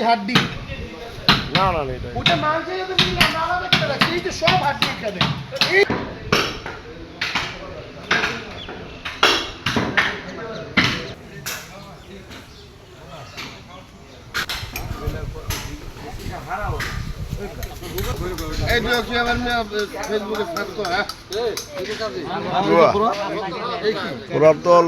হাড্ডি। না না না এটা ওটা মাংস যদি নিলাম না আলাদা করে এই যে সব হাড্ডি এখানে। এই- এই কি আবার ফেসবুকে ছাড়তো হ্যাঁ? পুরা। পুরা দল